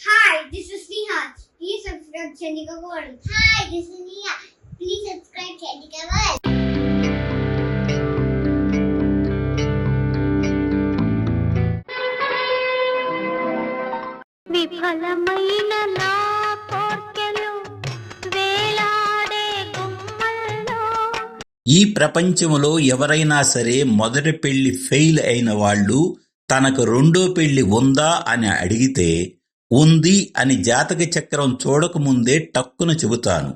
Hi, this is Neha. Please subscribe Chandika World. Hi, this is Neha. Please subscribe Chandika World. విఫలమైన నా కోర్కెలు వేలాడే గుమ్మల్లో ఈ ప్రపంచంలో ఎవరైనా సరే మొదటి పెళ్ళి ఫెయిల్ అయిన వాళ్ళు తనకు రెండో పెళ్ళి ఉందా అని అడిగితే ఉంది అని జాతక చక్రం చూడకముందే టక్కున చెబుతాను.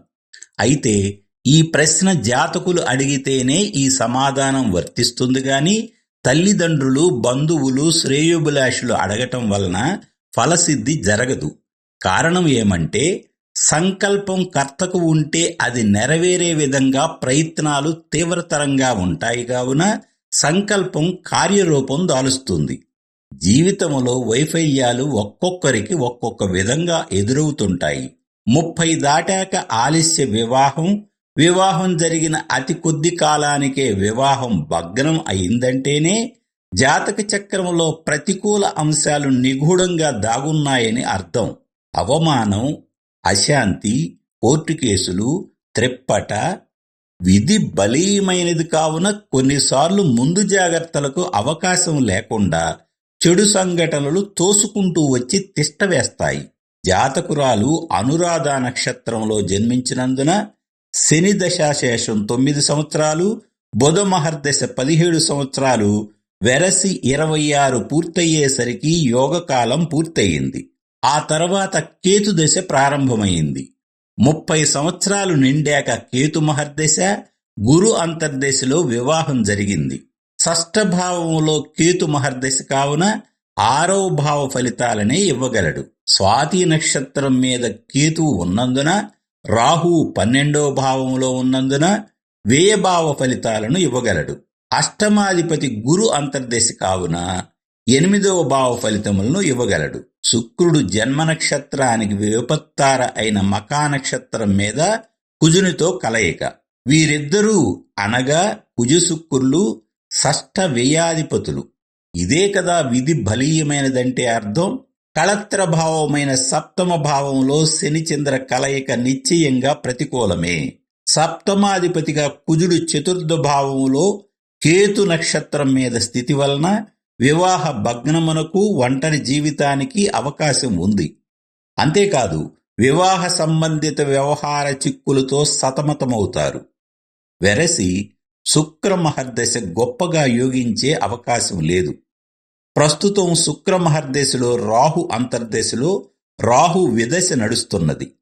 అయితే ఈ ప్రశ్న జాతకులు అడిగితేనే ఈ సమాధానం వర్తిస్తుంది గాని తల్లిదండ్రులు బంధువులు శ్రేయోభిలాషులు అడగటం వలన ఫలసిద్ధి జరగదు. కారణం ఏమంటే సంకల్పం కర్తకు ఉంటే అది నెరవేరే విధంగా ప్రయత్నాలు తీవ్రతరంగా ఉంటాయి కావున సంకల్పం కార్యరూపం దాలుస్తుంది. జీవితంలో వైఫల్యాలు ఒక్కొక్కరికి ఒక్కొక్క విధంగా ఎదురవుతుంటాయి. ముప్పై దాటాక ఆలస్య వివాహం వివాహం జరిగిన అతి కొద్ది కాలానికే వివాహం భగ్నం అయిందంటేనే జాతక చక్రంలో ప్రతికూల అంశాలు నిగూఢంగా దాగున్నాయని అర్థం. అవమానం అశాంతి కోర్టు కేసులు త్రెప్పట విధి బలీయమైనది కావున కొన్నిసార్లు ముందు జాగ్రత్తలకు అవకాశం లేకుండా చెడు సంఘటనలు తోసుకుంటూ వచ్చి తిష్టవేస్తాయి జాతకురాలు అనురాధ నక్షత్రంలో జన్మించినందున శని దశాశేషం తొమ్మిది సంవత్సరాలు బుధ మహర్దశ పదిహేడు సంవత్సరాలు వెరసి ఇరవై ఆరు పూర్తయ్యేసరికి యోగకాలం పూర్తయింది. ఆ తర్వాత కేతు దశ ప్రారంభమైంది. ముప్పై సంవత్సరాలు నిండాక కేతు మహర్దశ గురు అంతర్దశలో వివాహం జరిగింది. షష్ఠభావములో కేతు మహర్దశ కావున ఆరవ భావ ఫలితాలనే ఇవ్వగలడు. స్వాతి నక్షత్రం మీద కేతువు ఉన్నందున రాహు పన్నెండవ భావములో ఉన్నందున వ్యయభావ ఫలితాలను ఇవ్వగలడు. అష్టమాధిపతి గురు అంతర్దశ కావున ఎనిమిదవ భావ ఫలితములను ఇవ్వగలడు. శుక్రుడు జన్మ నక్షత్రానికి విపత్తార అయిన మకా నక్షత్రం మీద కుజునితో కలయిక. వీరిద్దరూ అనగా కుజు శుక్రులు షష్ఠ వ్యయాధిపతులు. ఇదే కదా విధి బలీయమైనదంటే అర్థం? కళత్ర భావమైన సప్తమ భావంలో శనిచంద్ర కలయిక నిశ్చయంగా ప్రతికూలమే. సప్తమాధిపతిగా కుజుడు చతుర్థభావములో కేతు నక్షత్రం మీద స్థితి వలన వివాహ భగ్నమునకు ఒంటరి జీవితానికి అవకాశం ఉంది. అంతేకాదు వివాహ సంబంధిత వ్యవహార చిక్కులతో సతమతమవుతారు. వెరసి శుక్రమహర్దశ గొప్పగా యోగించే అవకాశం లేదు. ప్రస్తుతం శుక్రమహర్దశలో రాహు అంతర్దశలో రాహు విదశ నడుస్తున్నది.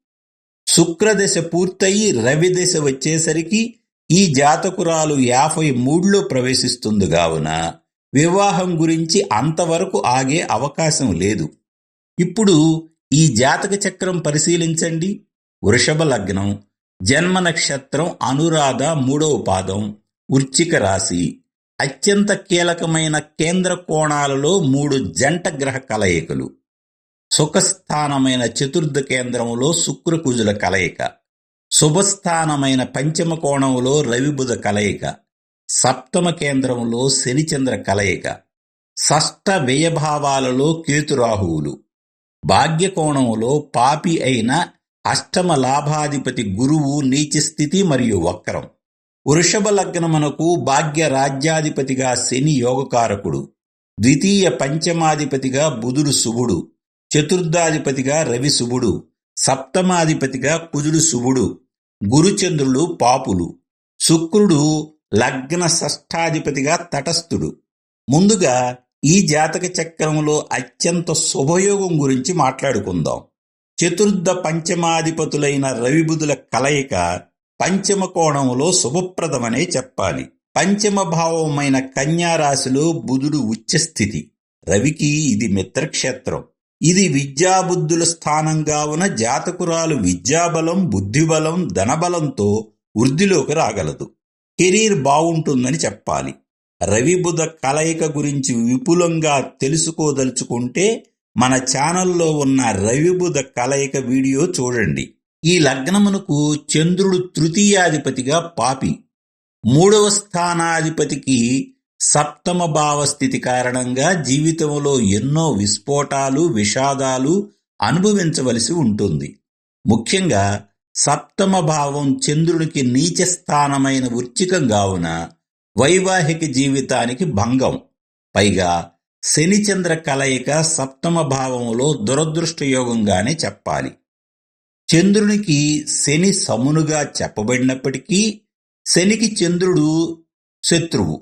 శుక్రదశ పూర్తయి రవి దశ వచ్చేసరికి ఈ జాతకురాలు యాభై మూడులో ప్రవేశిస్తుంది కావున వివాహం గురించి అంతవరకు ఆగే అవకాశం లేదు. ఇప్పుడు ఈ జాతక చక్రం పరిశీలించండి. వృషభ లగ్నం జన్మ నక్షత్రం అనురాధ మూడవ పాదం. వృశ్చిక రాశి అత్యంత కీలకమైన కేంద్ర కోణాలలో మూడు జంట గ్రహ కలయికలు. సుఖస్థానమైన చతుర్థ కేంద్రములో శుక్రకుజుల కలయిక. శుభస్థానమైన పంచమ కోణంలో రవిబుధ కలయిక. సప్తమ కేంద్రంలో శనిచంద్ర కలయిక. షష్ట వ్యయభావాలలో కేతురాహువులు భాగ్యకోణంలో పాపి అయిన అష్టమ లాభాధిపతి గురువు నీచ స్థితి మరియు వక్రం. వృషభ లగ్నమునకు భాగ్య రాజ్యాధిపతిగా శని యోగకారకుడు. ద్వితీయ పంచమాధిపతిగా బుధుడు శుభుడు. చతుర్థాధిపతిగా రవి శుభుడు. సప్తమాధిపతిగా కుజుడు శుభుడు. గురుచంద్రులు పాపులు. శుక్రుడు లగ్న షష్ఠాధిపతిగా తటస్థుడు. ముందుగా ఈ జాతక చక్రంలో అత్యంత శుభయోగం గురించి మాట్లాడుకుందాం. చతుర్థ పంచమాధిపతులైన రవిబుధుల కలయిక పంచమ కోణంలో శుభప్రదమనే చెప్పాలి. పంచమ భావమైన కన్యారాశిలో బుధుడు ఉచ్చస్థితి. రవికి ఇది మిత్రక్షేత్రం. ఇది విద్యాబుద్ధుల స్థానంగా ఉన్న జాతకురాలు విద్యాబలం బుద్ధిబలం ధనబలంతో వృద్ధిలోకి రాగలదు. కెరీర్ బావుంటుందని చెప్పాలి. రవిబుధ కలయిక గురించి విపులంగా తెలుసుకోదలుచుకుంటే మన ఛానల్లో ఉన్న రవిబుధ కలయిక వీడియో చూడండి. ఈ లగ్నమునకు చంద్రుడు తృతీయాధిపతిగా పాపి. మూడవ స్థానాధిపతికి సప్తమ భావస్థితి కారణంగా జీవితంలో ఎన్నో విస్ఫోటాలు విషాదాలు అనుభవించవలసి ఉంటుంది. ముఖ్యంగా సప్తమ భావం చంద్రునికి నీచ స్థానమైన వృచ్చికం కావున వైవాహిక జీవితానికి భంగం. పైగా శనిచంద్ర కలయిక సప్తమ భావంలో దురదృష్టయోగంగానే చెప్పాలి. చంద్రునికి శని సమునుగా చెప్పబడినప్పటికీ శనికి చంద్రుడు శత్రువు.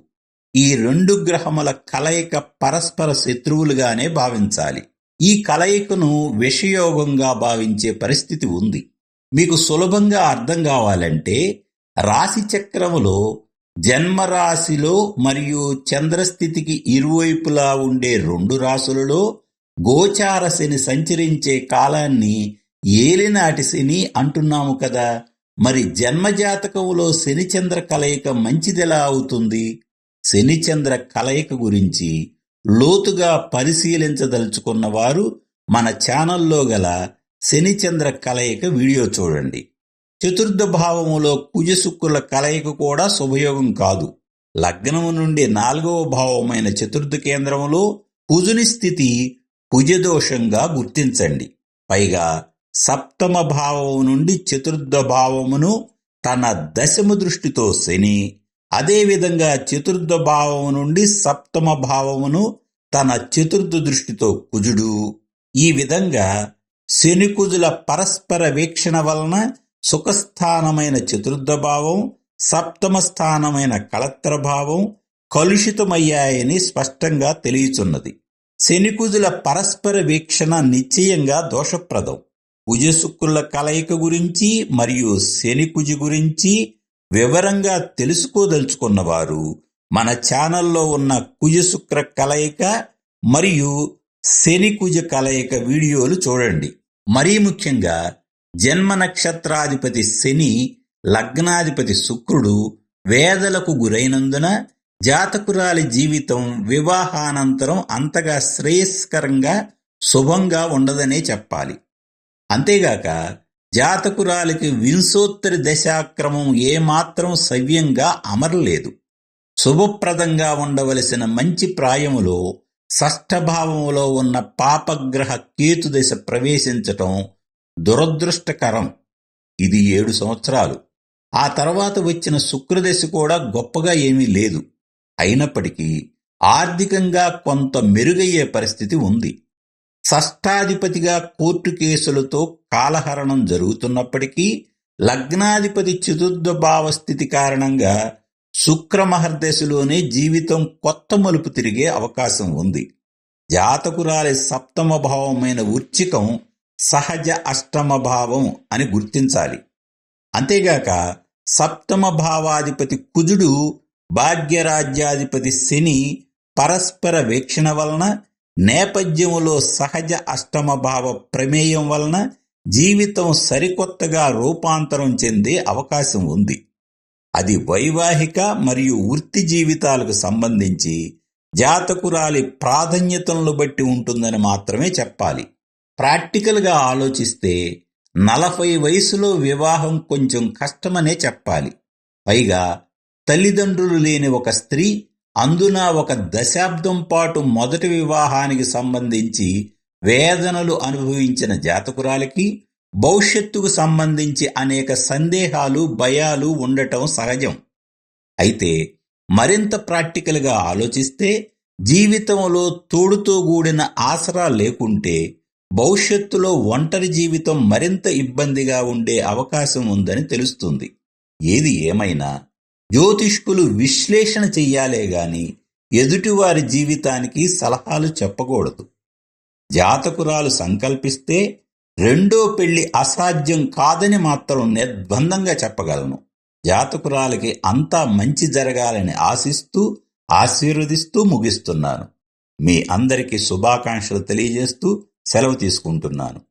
ఈ రెండు గ్రహముల కలయిక పరస్పర శత్రువులుగానే భావించాలి. ఈ కలయికను విషయోగంగా భావించే పరిస్థితి ఉంది. మీకు సులభంగా అర్థం కావాలంటే రాశి చక్రములో జన్మరాశిలో మరియు చంద్రస్థితికి ఇరువైపులా ఉండే రెండు రాశులలో గోచార శని సంచరించే కాలాన్ని ఏలినాటి శని అంటున్నాము కదా మరి జన్మజాతకంలో శనిచంద్ర కలయిక మంచిదెలా అవుతుంది? శనిచంద్ర కలయిక గురించి లోతుగా పరిశీలించదలుచుకున్న వారు మన ఛానల్లో గల శనిచంద్ర కలయిక వీడియో చూడండి. చతుర్థ భావములో కుజశుక్రుల కలయిక కూడా శుభయోగం కాదు. లగ్నము నుండి నాలుగవ భావమైన చతుర్థ కేంద్రములో కుజుని స్థితి కుజదోషంగా గుర్తించండి. పైగా సప్తమ భావము నుండి చతుర్థ భావమును తన దశమ దృష్టితో శని అదేవిధంగా చతుర్థ భావము నుండి సప్తమ భావమును తన చతుర్థ దృష్టితో కుజుడు. ఈ విధంగా శని కుజుల పరస్పర వీక్షణ వలన సుఖస్థానమైన చతుర్థ భావం సప్తమ స్థానమైన కళత్ర భావం కలుషితమయ్యాయని స్పష్టంగా తెలియచున్నది. శనికుజుల పరస్పర వీక్షణ నిశ్చయంగా దోషప్రదం. కుజశుక్రుల కలయిక గురించి మరియు శనికుజి గురించి వివరంగా తెలుసుకోదలుచుకున్నవారు మన ఛానల్లో ఉన్న కుజశుక్ర కలయిక మరియు శనికుజ కలయిక వీడియోలు చూడండి. మరీ ముఖ్యంగా జన్మ నక్షత్రాధిపతి శని లగ్నాధిపతి శుక్రుడు వేదలకు గురైనందున జాతకురాలి జీవితం వివాహానంతరం అంతగా శ్రేయస్కరంగా శుభంగా ఉండదనే చెప్పాలి. అంతేగాక జాతకురాలికి వింశోత్తరి దశాక్రమం ఏమాత్రం సవ్యంగా అమరలేదు. శుభప్రదంగా ఉండవలసిన మంచి ప్రాయములో షష్ఠభావములో ఉన్న పాపగ్రహ కేతు దశ ప్రవేశించటం దురదృష్టకరం. ఇది ఏడు సంవత్సరాలు. ఆ తర్వాత వచ్చిన శుక్రదశ కూడా గొప్పగా ఏమీ లేదు. అయినప్పటికీ ఆర్థికంగా కొంత మెరుగయ్యే పరిస్థితి ఉంది. షష్టాధిపతిగా కోర్టు కేసులతో కాలహరణం జరుగుతున్నప్పటికీ లగ్నాధిపతి చతుర్థ భావ స్థితి కారణంగా శుక్రమహర్దశలోనే జీవితం కొత్త మలుపు తిరిగే అవకాశం ఉంది. జాతకురాలి సప్తమ భావమైన వృచ్చికం సహజ అష్టమ భావం అని గుర్తించాలి. అంతేగాక సప్తమ భావాధిపతి కుజుడు భాగ్యరాజ్యాధిపతి శని పరస్పర వీక్షణ వలన నేపథ్యములో సహజ అష్టమ భావ ప్రమేయం వలన జీవితం సరికొత్తగా రూపాంతరం చెందే అవకాశం ఉంది. అది వైవాహిక మరియు వృత్తి జీవితాలకు సంబంధించి జాతకురాలి ప్రాధాన్యతలను బట్టి ఉంటుందని మాత్రమే చెప్పాలి. ప్రాక్టికల్గా ఆలోచిస్తే నలభై వయసులో వివాహం కొంచెం కష్టమనే చెప్పాలి. పైగా తల్లిదండ్రులు లేని ఒక స్త్రీ అందున ఒక దశాబ్దం పాటు మొదటి వివాహానికి సంబంధించి వేదనలు అనుభవించిన జాతకురాలికి భవిష్యత్తుకు సంబంధించి అనేక సందేహాలు భయాలు ఉండటం సహజం. అయితే మరింత ప్రాక్టికల్గా ఆలోచిస్తే జీవితంలో తోడుతో కూడిన ఆసరా లేకుంటే భవిష్యత్తులో ఒంటరి జీవితం మరింత ఇబ్బందిగా ఉండే అవకాశం ఉందని తెలుస్తుంది. ఏది ఏమైనా జ్యోతిష్కులు విశ్లేషణ చెయ్యాలే గాని ఎదుటివారి జీవితానికి సలహాలు చెప్పకూడదు. జాతకురాలు సంకల్పిస్తే రెండో పెళ్ళి అసాధ్యం కాదని మాత్రం నిర్బంధంగా చెప్పగలను. జాతకురాలకి అంతా మంచి జరగాలని ఆశిస్తూ ఆశీర్వదిస్తూ ముగిస్తున్నాను. మీ అందరికీ శుభాకాంక్షలు తెలియజేస్తూ సెలవు తీసుకుంటున్నాను.